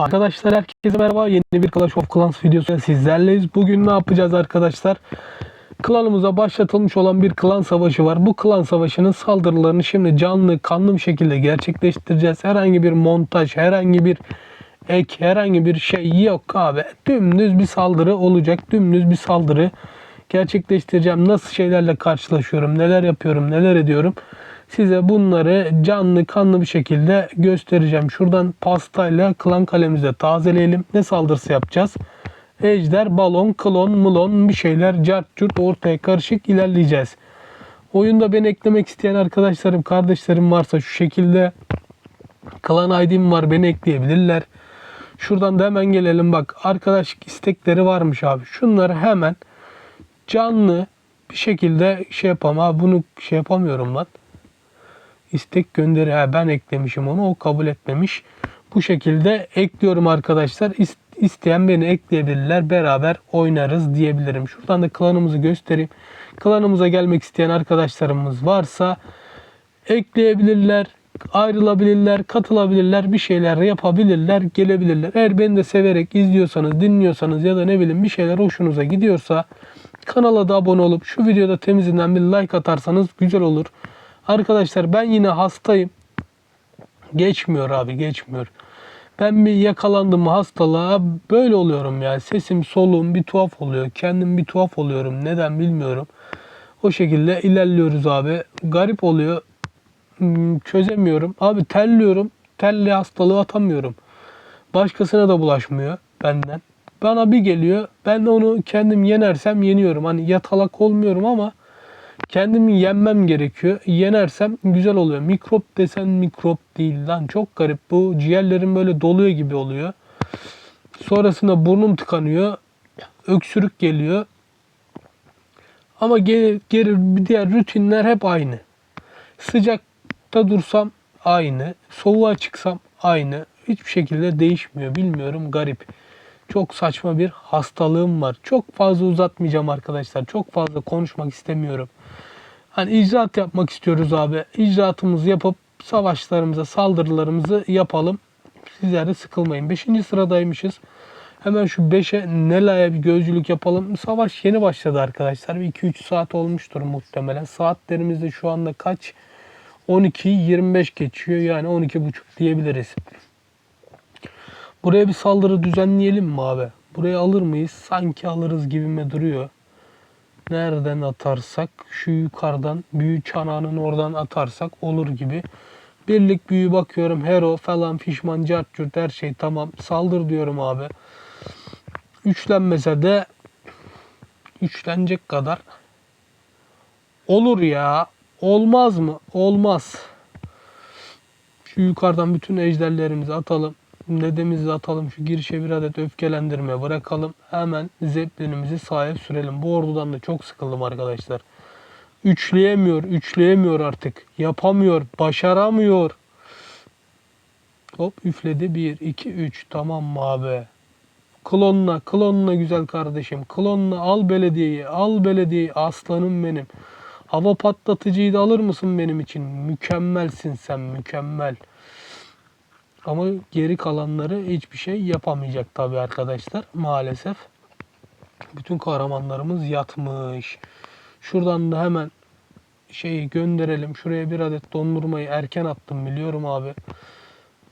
Arkadaşlar herkese merhaba. Yeni bir Clash of Clans videosu sizlerleyiz. Bugün ne yapacağız arkadaşlar? Klanımıza başlatılmış olan bir klan savaşı var. Bu klan savaşının saldırılarını şimdi canlı, kanlı bir şekilde gerçekleştireceğiz. Herhangi bir montaj, herhangi bir ek, herhangi bir şey yok abi. Dümdüz bir saldırı olacak. Dümdüz bir saldırı gerçekleştireceğim. Nasıl şeylerle karşılaşıyorum, neler yapıyorum, neler ediyorum. Size bunları canlı kanlı bir şekilde göstereceğim. Şuradan pastayla klan kalemize tazeleyelim. Ne saldırısı yapacağız? Ejder, balon, klon, mlon bir şeyler cart curt ortaya karışık ilerleyeceğiz. Oyunda beni eklemek isteyen arkadaşlarım, kardeşlerim varsa şu şekilde klan ID'm var beni ekleyebilirler. Şuradan da hemen gelelim bak arkadaşlık istekleri varmış abi. Şunları hemen canlı bir şekilde şey yapamam. Abi bunu şey yapamıyorum lan. İstek gönderi. Ha, ben eklemişim onu. O kabul etmemiş. Bu şekilde ekliyorum arkadaşlar. İs- isteyen beni ekleyebilirler. Beraber oynarız diyebilirim. Şuradan da klanımızı göstereyim. Klanımıza gelmek isteyen arkadaşlarımız varsa ekleyebilirler. Ayrılabilirler, katılabilirler, bir şeyler yapabilirler, gelebilirler. Eğer beni de severek izliyorsanız, dinliyorsanız ya da ne bileyim bir şeyler hoşunuza gidiyorsa kanala da abone olup şu videoda temizinden bir like atarsanız güzel olur. Arkadaşlar ben yine hastayım. Geçmiyor abi geçmiyor. Ben bir yakalandım hastalığa böyle oluyorum ya. Sesim soluğum bir tuhaf oluyor. Kendim bir tuhaf oluyorum. Neden bilmiyorum. O şekilde ilerliyoruz abi. Garip oluyor. Hmm, Çözemiyorum. Abi terliyorum. Telli hastalığı atamıyorum. Başkasına da bulaşmıyor benden. Bana bir geliyor. Ben de onu kendim yenersem yeniyorum. Hani yatalak olmuyorum ama kendimi yenmem gerekiyor. Yenersem güzel oluyor. Mikrop desen mikrop değil lan. Çok garip. Bu ciğerlerim böyle doluyor gibi oluyor. Sonrasında burnum tıkanıyor. Öksürük geliyor. Ama geri, geri diğer rutinler hep aynı. Sıcakta dursam aynı. Soğuğa çıksam aynı. Hiçbir şekilde değişmiyor. Bilmiyorum garip. Çok saçma bir hastalığım var. Çok fazla uzatmayacağım arkadaşlar. Çok fazla konuşmak istemiyorum. Hani icraat yapmak istiyoruz abi. İcraatımızı yapıp savaşlarımıza, saldırılarımızı yapalım. Sizler de sıkılmayın. Beşinci sıradaymışız. Hemen şu 5'e Nela'ya bir gözcülük yapalım. Savaş yeni başladı arkadaşlar. Bir 2-3 saat olmuştur muhtemelen. Saatlerimiz de şu anda kaç? 12-25 geçiyor. Yani 12.30 diyebiliriz. Buraya bir saldırı düzenleyelim mi abi? Buraya alır mıyız? Sanki alırız gibime duruyor. Nereden atarsak? Şu yukarıdan büyü çanağının oradan atarsak olur gibi. Birlik büyü bakıyorum. Hero falan fişman cart curt her şey tamam. Saldır diyorum abi. Üçlenmese de üçlenecek kadar olur ya. Olmaz mı? Olmaz. Şu yukarıdan bütün ejderlerimizi atalım. Nedemizi atalım. Şu girişe bir adet öfkelendirme bırakalım. Hemen zeplinimizi sahip sürelim. Bu ordudan da çok sıkıldım arkadaşlar. Üçleyemiyor. Üçleyemiyor artık. Yapamıyor. Başaramıyor. Hop üfledi. 1, 2, 3. Tamam mı abi? Klonla, klonla güzel kardeşim. Klonla al belediyeyi, al belediyeyi. Aslanım benim. Hava patlatıcıyı da alır mısın benim için? Mükemmelsin sen, mükemmel. Ama geri kalanları hiçbir şey yapamayacak tabii arkadaşlar maalesef. Bütün kahramanlarımız yatmış. Şuradan da hemen şeyi gönderelim. Şuraya bir adet dondurmayı erken attım biliyorum abi.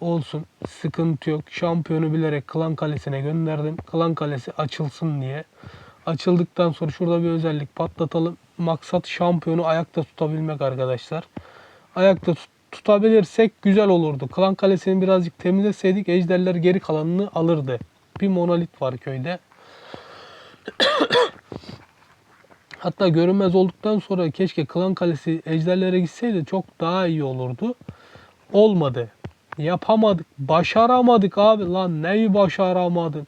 Olsun. Sıkıntı yok. Şampiyonu bilerek Klan Kalesi'ne gönderdim. Klan Kalesi açılsın diye. Açıldıktan sonra şurada bir özellik patlatalım. Maksat şampiyonu ayakta tutabilmek arkadaşlar. Ayakta tut- tutabilirsek güzel olurdu. Klan Kalesi'ni birazcık temizleseydik ejderler geri kalanını alırdı. Bir monolit var köyde. Hatta görünmez olduktan sonra keşke Klan Kalesi ejderlere gitseydi çok daha iyi olurdu. Olmadı. Yapamadık. Başaramadık abi. Lan neyi başaramadın?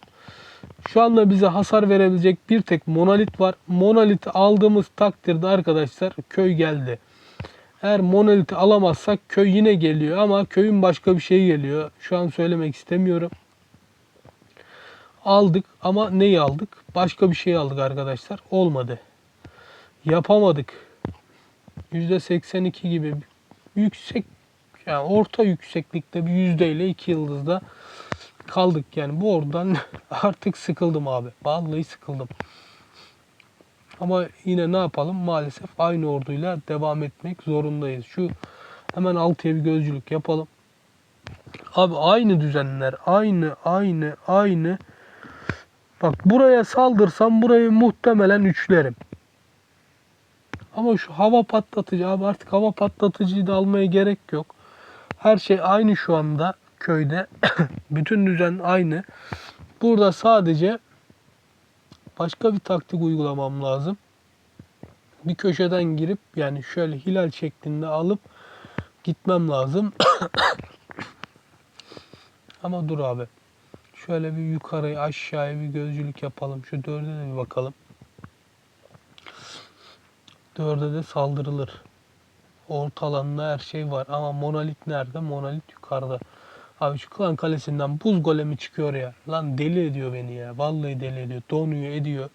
Şu anda bize hasar verebilecek bir tek monolit var. Monoliti aldığımız takdirde arkadaşlar köy geldi. Eğer monoliti alamazsak köy yine geliyor ama köyün başka bir şey geliyor. Şu an söylemek istemiyorum. Aldık ama neyi aldık? Başka bir şey aldık arkadaşlar. Olmadı. Yapamadık. %82 gibi yüksek yani orta yükseklikte bir yüzdeyle iki yıldızda kaldık yani bu oradan artık sıkıldım abi. Vallahi sıkıldım. Ama yine ne yapalım? Maalesef aynı orduyla devam etmek zorundayız. Şu hemen altıya bir gözcülük yapalım. Abi aynı düzenler, aynı, aynı, aynı. Bak buraya saldırsam burayı muhtemelen üçlerim. Ama şu hava patlatıcı abi artık hava patlatıcıyı da almaya gerek yok. Her şey aynı şu anda köyde. Bütün düzen aynı. Burada sadece başka bir taktik uygulamam lazım. Bir köşeden girip yani şöyle hilal şeklinde alıp gitmem lazım. Ama dur abi. Şöyle bir yukarı aşağıya bir gözcülük yapalım. Şu dörde de bir bakalım. Dörde de saldırılır. Orta alanda her şey var. Ama monolit nerede? Monolit yukarıda. Abi şu klan kalesinden buz golemi çıkıyor ya. Lan deli ediyor beni ya. Vallahi deli ediyor. Donuyor ediyor.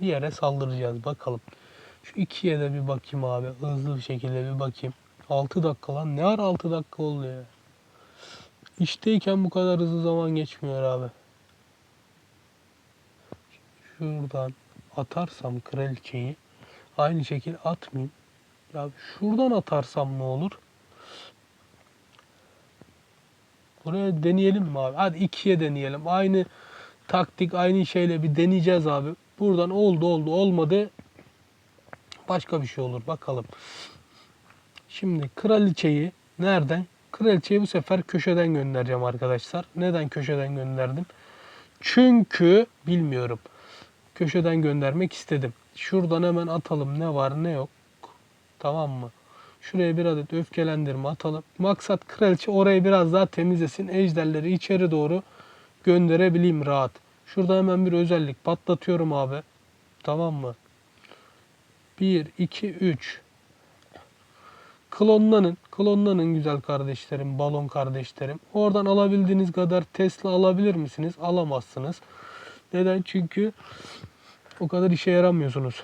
Bir yere saldıracağız bakalım. Şu ikiye de bir bakayım abi. Hızlı bir şekilde bir bakayım. 6 dakika lan. Ne ara 6 dakika oldu ya. İşteyken bu kadar hızlı zaman geçmiyor abi. Şuradan atarsam kraliçeyi aynı şekil atmayayım. Ya şuradan atarsam ne olur? Buraya deneyelim mi abi? Hadi ikiye deneyelim. Aynı taktik, aynı şeyle bir deneyeceğiz abi. Buradan oldu oldu olmadı. Başka bir şey olur. Bakalım. Şimdi kraliçeyi nereden? Kraliçeyi bu sefer köşeden göndereceğim arkadaşlar. Neden köşeden gönderdim? Çünkü bilmiyorum. Köşeden göndermek istedim. Şuradan hemen atalım ne var ne yok. Tamam mı? Şuraya bir adet öfkelendirme atalım. Maksat kraliçe orayı biraz daha temizlesin. Ejderleri içeri doğru gönderebileyim rahat. Şurada hemen bir özellik patlatıyorum abi. Tamam mı? 1, 2, 3. Klonlanın. Klonlanın güzel kardeşlerim, balon kardeşlerim. Oradan alabildiğiniz kadar Tesla alabilir misiniz? Alamazsınız. Neden? Çünkü o kadar işe yaramıyorsunuz.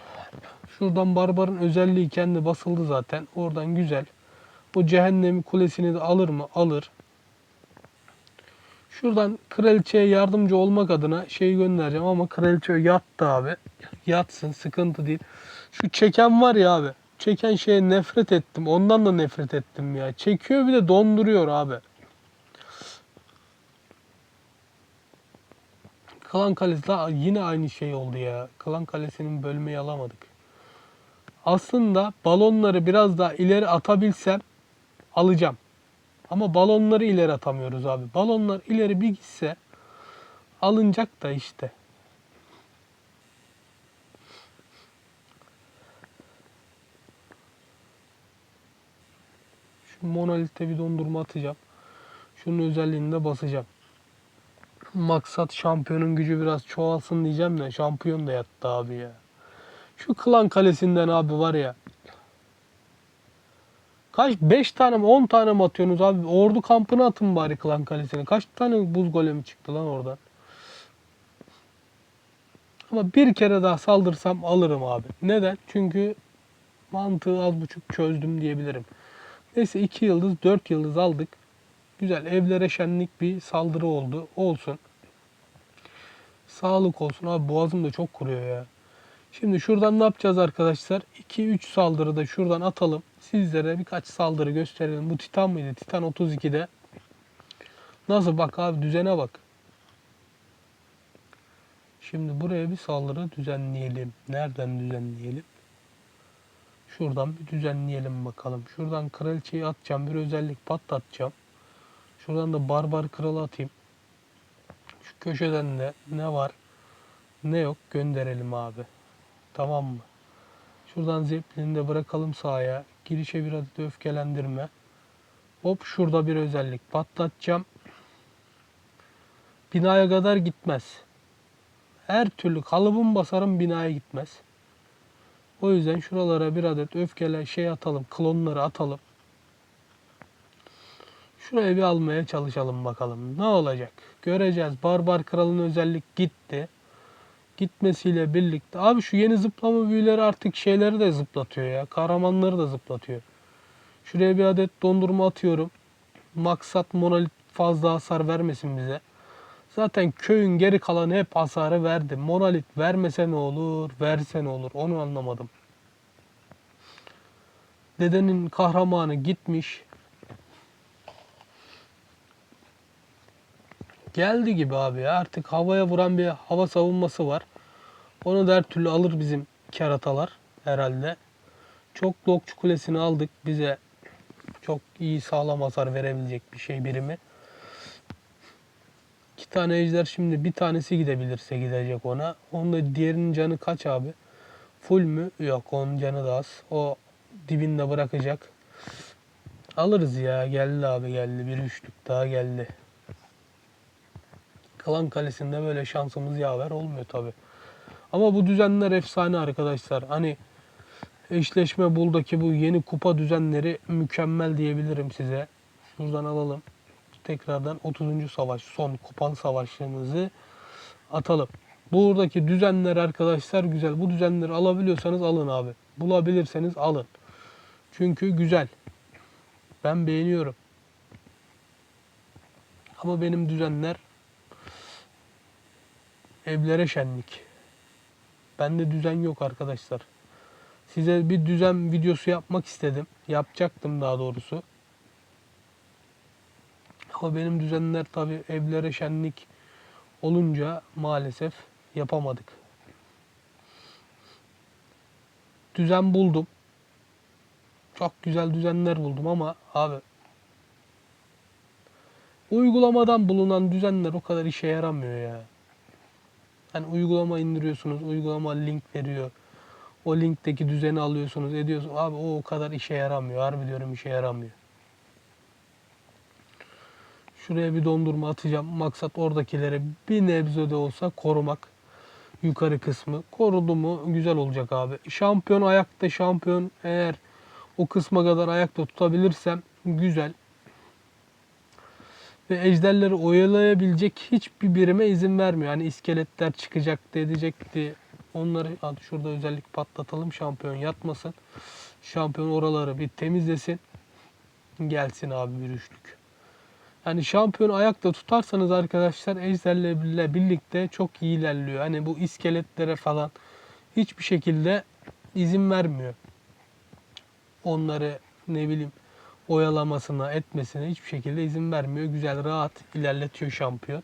Şuradan Barbar'ın özelliği kendi basıldı zaten. Oradan güzel. O cehennem kulesini de alır mı? Alır. Şuradan kraliçeye yardımcı olmak adına şey göndereceğim ama kraliçe yattı abi. Yatsın sıkıntı değil. Şu çeken var ya abi. Çeken şeye nefret ettim. Ondan da nefret ettim ya. Çekiyor bir de donduruyor abi. Klan Kalesi yine aynı şey oldu ya. Klan Kalesi'nin bölmeyi alamadık. Aslında balonları biraz daha ileri atabilsem alacağım. Ama balonları ileri atamıyoruz abi. Balonlar ileri bir gitse alınacak da işte. Şu monolite bir dondurma atacağım. Şunun özelliğini de basacağım. Maksat şampiyonun gücü biraz çoğalsın diyeceğim de şampiyon da yattı abi ya. Şu klan kalesinden abi var ya. Kaç 5 tane mi 10 tane mi atıyorsunuz abi? Ordu kampına atın bari klan kalesine. Kaç tane buz golemi çıktı lan oradan? Ama bir kere daha saldırsam alırım abi. Neden? Çünkü mantığı az buçuk çözdüm diyebilirim. Neyse 2 yıldız 4 yıldız aldık. Güzel evlere şenlik bir saldırı oldu. Olsun. Sağlık olsun. Abi boğazım da çok kuruyor ya. Şimdi şuradan ne yapacağız arkadaşlar? 2-3 saldırı da şuradan atalım. Sizlere birkaç saldırı gösterelim. Bu Titan mıydı? Titan 32'de. Nasıl bak abi düzene bak. Şimdi buraya bir saldırı düzenleyelim. Nereden düzenleyelim? Şuradan bir düzenleyelim bakalım. Şuradan kraliçeyi atacağım. Bir özellik patlatacağım. Şuradan da barbar kralı atayım. Şu köşeden de ne var ne yok gönderelim abi. Tamam mı? Şuradan Zeppelin'i de bırakalım sahaya. Girişe bir adet öfkelendirme. Hop şurada bir özellik patlatacağım. Binaya kadar gitmez. Her türlü kalıbım basarım binaya gitmez. O yüzden şuralara bir adet öfkele şey atalım. Klonları atalım. Şuraya bir almaya çalışalım bakalım. Ne olacak? Göreceğiz. Barbar kralın özellik gitti. Gitmesiyle birlikte. Abi şu yeni zıplama büyüleri artık şeyleri de zıplatıyor ya. Kahramanları da zıplatıyor. Şuraya bir adet dondurma atıyorum. Maksat monolit fazla hasar vermesin bize. Zaten köyün geri kalanı hep hasarı verdi. Monolit vermese ne olur, verse ne olur onu anlamadım. Dedenin kahramanı gitmiş. Geldi gibi abi ya. Artık havaya vuran bir hava savunması var. Onu da her türlü alır bizim keratalar herhalde. Çok Lokçu Kulesi'ni aldık. Bize çok iyi sağlam hasar verebilecek bir şey birimi. İki tane ejder şimdi bir tanesi gidebilirse gidecek ona. Onun da diğerinin canı kaç abi? Full mü? Yok onun canı da az. O dibinde bırakacak. Alırız ya. Geldi abi geldi. Bir üçlük daha geldi. Kalan kalesinde böyle şansımız yaver olmuyor tabi. Ama bu düzenler efsane arkadaşlar. Hani eşleşme buldaki bu yeni kupa düzenleri mükemmel diyebilirim size. Şuradan alalım. Tekrardan 30. savaş son kupa savaşlarımızı atalım. Buradaki düzenler arkadaşlar güzel. Bu düzenleri alabiliyorsanız alın abi. Bulabilirseniz alın. Çünkü güzel. Ben beğeniyorum. Ama benim düzenler evlere şenlik. Bende düzen yok arkadaşlar. Size bir düzen videosu yapmak istedim. Yapacaktım daha doğrusu. Ama benim düzenler tabi evlere şenlik olunca maalesef yapamadık. Düzen buldum. Çok güzel düzenler buldum ama abi uygulamadan bulunan düzenler o kadar işe yaramıyor ya. Hani uygulama indiriyorsunuz, uygulama link veriyor. O linkteki düzeni alıyorsunuz, ediyorsunuz. Abi o o kadar işe yaramıyor. Harbi diyorum işe yaramıyor. Şuraya bir dondurma atacağım. Maksat oradakileri bir nebze de olsa korumak. Yukarı kısmı. Korudu mu güzel olacak abi. Şampiyon ayakta şampiyon eğer o kısma kadar ayakta tutabilirsem güzel. Ve ejderleri oyalayabilecek hiçbir birime izin vermiyor. Hani iskeletler çıkacaktı edecekti. Onları hadi şurada özellik patlatalım şampiyon yatmasın. Şampiyon oraları bir temizlesin. Gelsin abi bir üçlük. Yani şampiyon ayakta tutarsanız arkadaşlar ejderlerle birlikte çok iyi ilerliyor. Hani bu iskeletlere falan hiçbir şekilde izin vermiyor. Onları ne bileyim oyalamasına, etmesine hiçbir şekilde izin vermiyor. Güzel, rahat ilerletiyor şampiyon.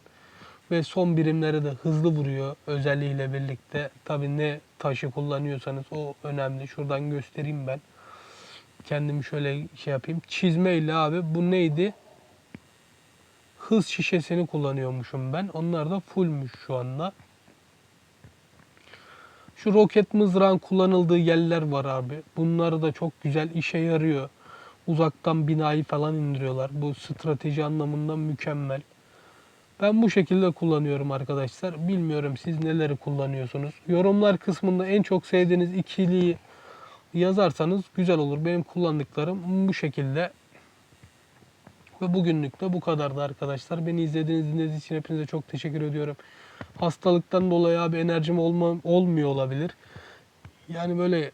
Ve son birimleri de hızlı vuruyor özelliğiyle birlikte. Tabi ne taşı kullanıyorsanız o önemli. Şuradan göstereyim ben. Kendimi şöyle şey yapayım. Çizmeyle abi bu neydi? Hız şişesini kullanıyormuşum ben. Onlar da fullmüş şu anda. Şu roket mızrağın kullanıldığı yerler var abi. Bunları da çok güzel işe yarıyor. Uzaktan binayı falan indiriyorlar. Bu strateji anlamında mükemmel. Ben bu şekilde kullanıyorum arkadaşlar. Bilmiyorum siz neleri kullanıyorsunuz. Yorumlar kısmında en çok sevdiğiniz ikiliyi yazarsanız güzel olur. Benim kullandıklarım bu şekilde. Ve bugünlük de bu kadardı arkadaşlar. Beni izlediğiniz için hepinize çok teşekkür ediyorum. Hastalıktan dolayı abi enerjim olma, olmuyor olabilir. Yani böyle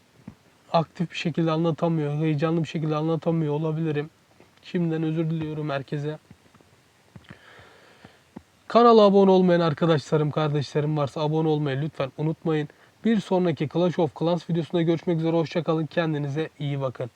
aktif bir şekilde anlatamıyor, heyecanlı bir şekilde anlatamıyor olabilirim. Şimdiden özür diliyorum herkese. Kanala abone olmayan arkadaşlarım, kardeşlerim varsa abone olmayı lütfen unutmayın. Bir sonraki Clash of Clans videosunda görüşmek üzere. Hoşçakalın. Kendinize iyi bakın.